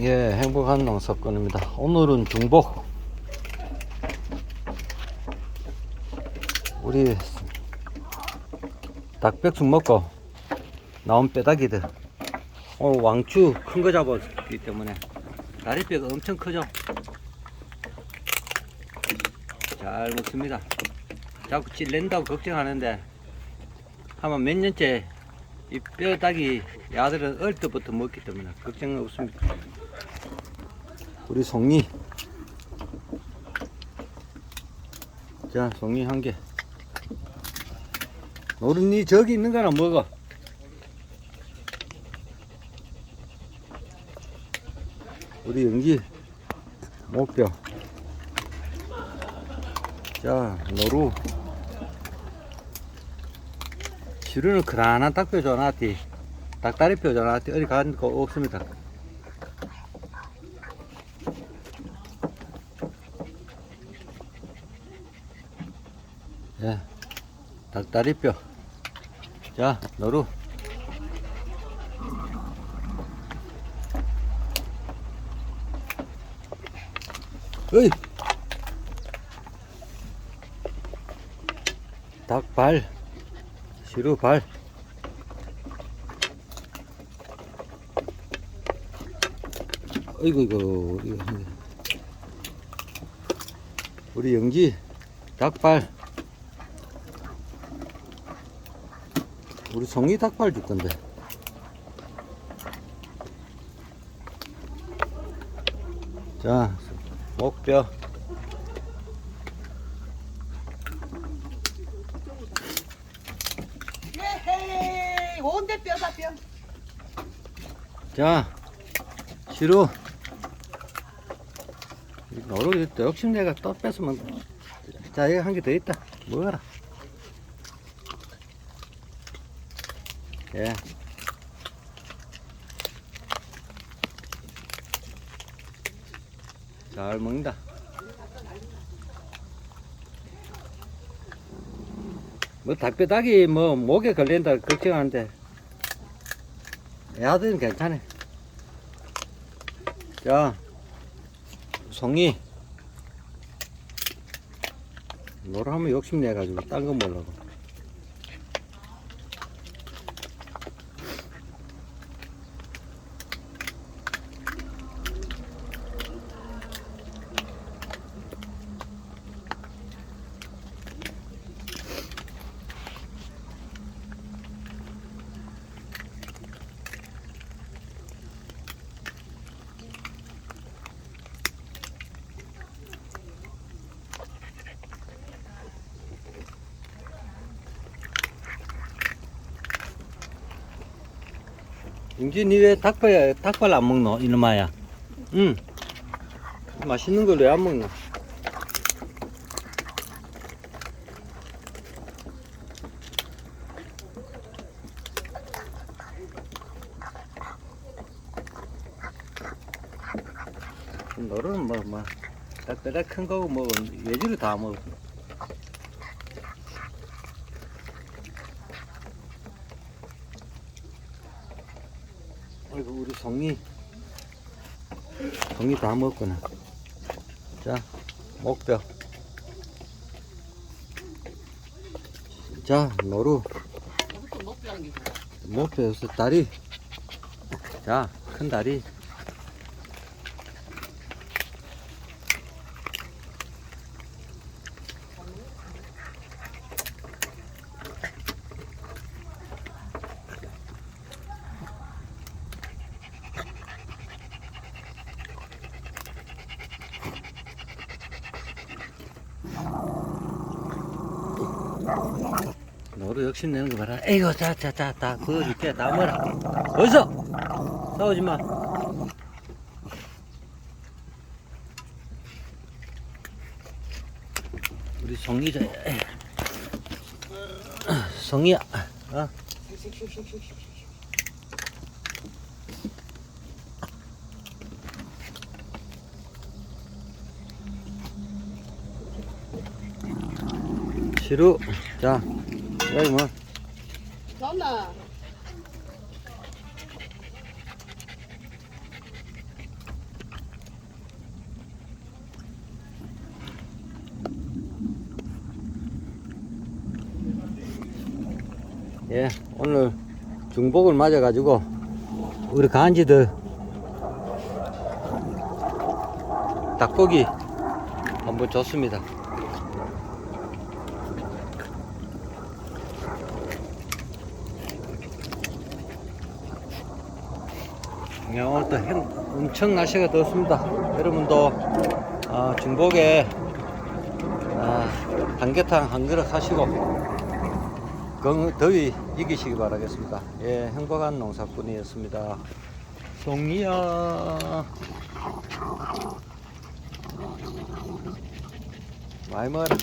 예, 행복한 농사꾼입니다. 오늘은 중복. 우리 닭백숙 먹고 나온 뼈다귀들. 오늘 왕추 큰 거 잡았기 때문에 다리뼈가 엄청 크죠? 잘 먹습니다. 자꾸 찔린다고 걱정하는데 아마 몇 년째 이 뼈다귀 야들은 어릴 때부터 먹기 때문에 걱정 없습니다. 우리 송이. 자, 송이 한 개. 노른이 저기 있는 거나 먹어. 우리 연기 목뼈. 자, 노루. 지루는 그란한 닭뼈 줘놨디. 닭다리 뼈 줘놨디. 어디 간거 없습니다. 예, 닭다리뼈. 자, 노루. 어이! 닭발. 시루발. 어이구, 이거, 이거. 우리 영지, 닭발. 우리 송이 닭발 줄 건데. 자, 목뼈. 예헤이 온대 뼈다 뼈 자, 시루. 노루 또 욕심 내가 또 뺏으면. 자, 여기 한개 더 있다. 먹어라. 예. 잘 먹는다. 뭐 닭뼈닭이 뭐 목에 걸린다 걱정하는데 야들은 괜찮아. 자, 송이. 노래하면 욕심내가지고 딴 거 먹으려고. 인지 니왜 닭발, 닭발 안 먹노? 이놈아야. 응. 맛있는 걸 왜 안 먹노? 너는 뭐, 뭐, 딱딱딱 큰 거고 뭐, 외주를 다 먹어. 아이고, 우리 송이. 송이 다 먹구나. 자, 목뼈. 자, 노루. 목표에서 다리. 자, 큰 다리. 너도 욕심 내는 거 봐라. 에이구, 자, 자, 자, 다 보여줄게. 다 먹어라. 어디서? 싸우지 마. 우리 송이자. 송이야. 어? 시루. 자, 야, 이마. 전나. 뭐. 예, 오늘 중복을 맞아가지고, 우리 간지들 닭고기 한번 줬습니다. 예, 오늘 또 행, 엄청 날씨가 덥습니다. 여러분도 아, 중복에 아, 삼계탕 한 그릇 하시고 건, 더위 이기시기 바라겠습니다. 예, 행복한 농사꾼이었습니다. 송이야. 많이 먹어라.